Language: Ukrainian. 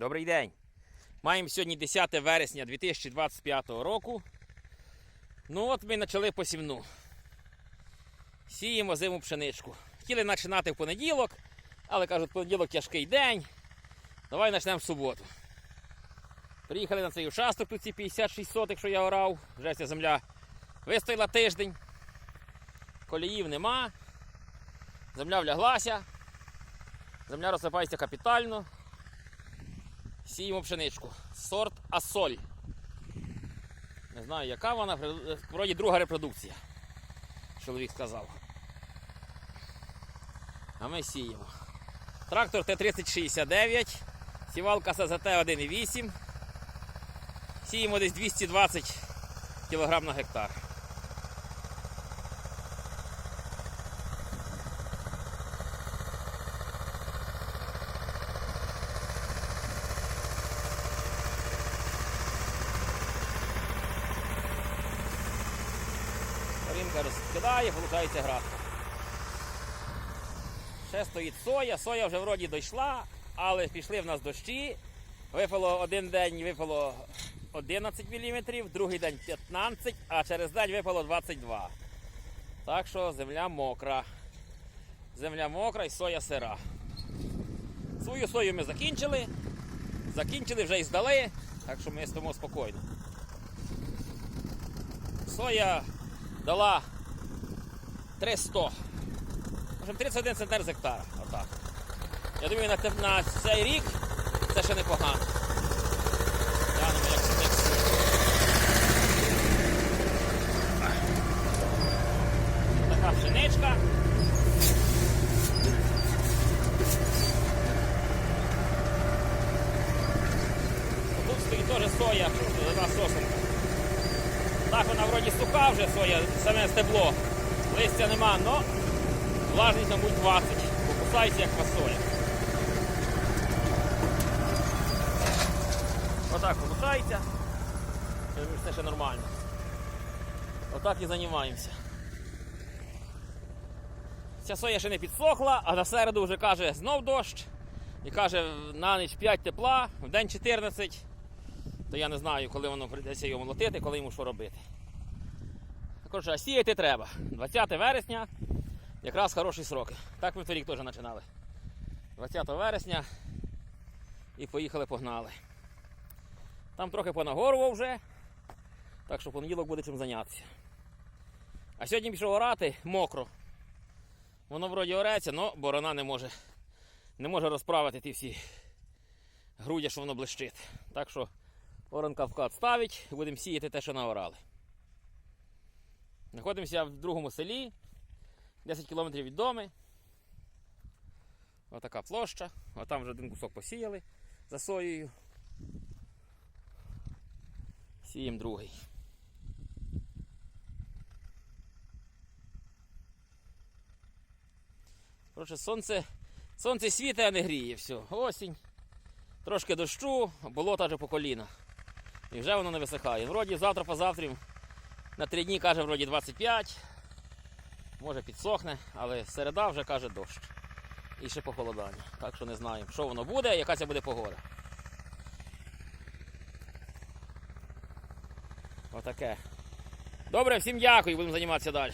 Добрий день. Маємо сьогодні 10 вересня 2025 року. Ну от ми почали посівну. Сіємо зиму пшеничку. Хотіли починати в понеділок, але кажуть, понеділок тяжкий день. Давай почнемо в суботу. Приїхали на цей участок, тут ці 56 сотих, що я орав. Вже ця земля вистояла тиждень. Коліїв нема. Земля вляглася. Земля розсипається капітально. Сіємо пшеничку. Сорт Асоль. Не знаю, яка вона, вроді друга репродукція. Чоловік сказав. А ми сіємо. Трактор Т-3069, сівалка СЗТ 1,8. Сіємо десь 220 кг на гектар. Ринка розкидає, виходить градка. Ще стоїть соя, соя вже вроді дійшла, але пішли в нас дощі. Випало один день випало 11 мм, другий день 15, а через день випало 22. Так що земля мокра. Земля мокра і соя сира. Свою сою ми закінчили. Закінчили вже і здали, так що ми стоїмо спокійно. Соя дала 300. Можем 31 центнер з гектара. Отак. Я думаю, на, на цей рік це ще непогано. Глянемо, як це. Така пшеничка. Тут стоїть теж соя, одна сосенка. Так вона вроді суха вже соя, саме стебло. Листя нема, але влажність, мабуть, 20. Бо кусається як фасоля. Отак вилучається. Я думаю, Це ще нормально. Отак і займаємося. Ця соя ще не підсохла, а на середу вже каже знов дощ. І каже, на ніч 5 тепла, в день 14. То я не знаю, коли воно прийдеться його молотити, коли йому що робити. Коротше, а сіяти треба. 20 вересня якраз хороші сроки. Так ми торік теж починали. 20 вересня і поїхали, погнали. Там трохи понагорував вже, так що понеділок буде чим зайнятися. А сьогодні пішов орати мокро. Воно вроді ореться, але борона не може, не може розправити ті всі грудя, що воно блищить. Так що Оранка вкат ставить, будемо сіяти те, що наорали. Знаходимося в другому селі, 10 кілометрів від дому. Отака площа. А там вже один кусок посіяли за соєю. Сіємо другий. Коротше, сонце, сонце світить, а не гріє. Все. Осінь. Трошки дощу, болота вже по коліна. І вже воно не висихає. Вроді завтра позавтра на три дні каже вроді 25. Може підсохне, але середа вже каже дощ. І ще похолодання. Так що не знаю, що воно буде, яка це буде погода. Отаке. Добре, всім дякую, будемо займатися далі.